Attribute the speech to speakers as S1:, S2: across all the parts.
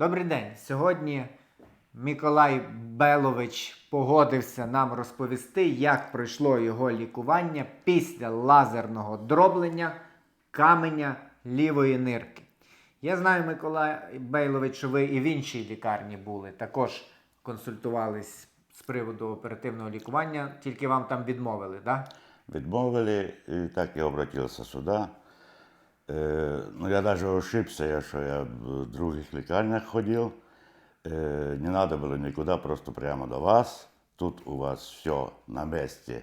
S1: Добрий день. Сьогодні Миколай Белович погодився нам розповісти, як пройшло його лікування після лазерного дроблення каменя лівої нирки. Я знаю, Миколай Бейлович, що ви і в іншій лікарні були, також консультувались з приводу оперативного лікування, тільки вам там відмовили, так?
S2: Відмовили, і так я обратився сюди. Е, ну, я навіть ошибся, я, що я в других лікарнях ходив. Е, не треба було нікуди, просто прямо до вас. Тут у вас все на місці.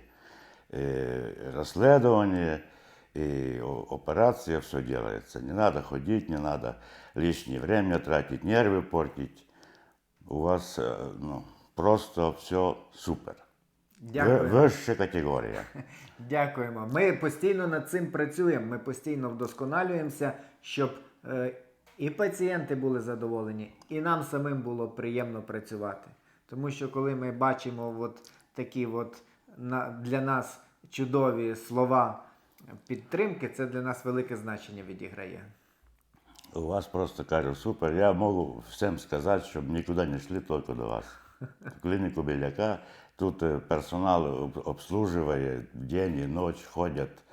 S2: Е, розслідування і операція, все делается. Не надо ходить, не надо лишнее время тратить, нервы портить. У вас е, ну, просто все супер.
S1: Дякую.
S2: Вища категорія.
S1: Дякуємо. Ми постійно над цим працюємо. Ми постійно вдосконалюємося, щоб е, і пацієнти були задоволені, і нам самим було приємно працювати. Тому що коли ми бачимо от такі от на, для нас чудові слова підтримки, це для нас велике значення відіграє.
S2: У вас просто кажу, супер. Я можу всім сказати, щоб нікуди не йшли, тільки до вас. В клініку Біляка тут е, персонал об- обслуживає день і ніч, ходять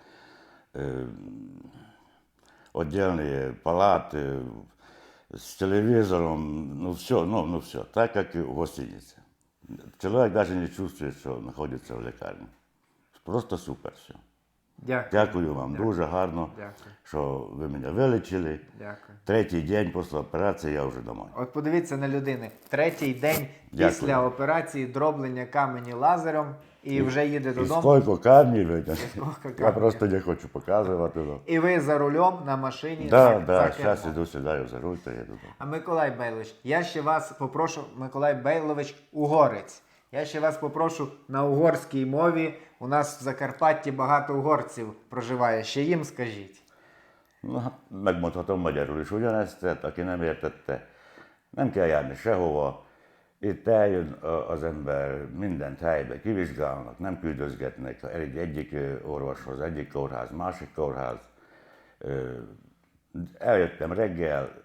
S2: е, віддільні палати з телевізором, ну все, ну, ну все, так як і в гостиниці. Чоловік навіть не чувствує, що знаходиться в лікарні. Просто супер все.
S1: Дякую.
S2: Дякую вам дуже гарно,
S1: Дякую.
S2: що ви мене вилечили.
S1: Дякую.
S2: Третій день після операції я вже вдома.
S1: От подивіться на людини. Третій день
S2: Дякую.
S1: після операції дроблення камені лазером і вже їде
S2: І
S1: додому.
S2: скільки камнів. Я просто не хочу показувати.
S1: І ви за рулем на машині.
S2: Да,
S1: за-
S2: да, зараз іду сідаю за руль та їду. додому.
S1: А Миколай Бейлович, я ще вас попрошу, Миколай Бейлович, угорець. Я ще вас попрошу на угорській мові. У нас в Закарпатті багато угорців проживає. Ще їм скажіть.
S2: Na, megmondhatom magyarul is ugyanezt, tehát aki nem értette, nem kell járni sehova. Itt eljön a- az ember, mindent helybe kivizsgálnak, nem küldözgetnek egy, egyik ö, orvoshoz, egyik kórház, másik kórház. Ö, Eljöttem reggel,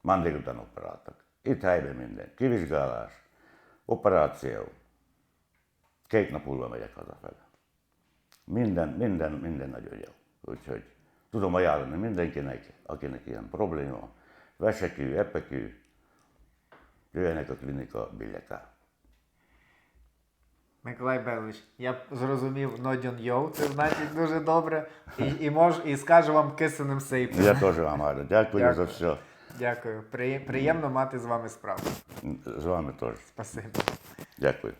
S2: már délután operáltak. Itt helyben minden. Kivizsgálás, operáció. Két nap múlva megyek hazafele. Minden, minden, minden nagyon jó. Úgyhogy tudom ajánlani mindenkinek, akinek ilyen probléma, vesekű, epekű, jöjjenek a klinika Bilyeká.
S1: Миколай Бейлович, я зрозумів Нодьон Йоу, це значить дуже добре. І, і, мож, і скажу вам кисеним сейпом.
S2: Я теж вам гарно дякую
S1: Дякую.
S2: за все.
S1: Дякую. При, приємно мати з вами справу.
S2: З вами теж.
S1: Спасибо.
S2: Дякую.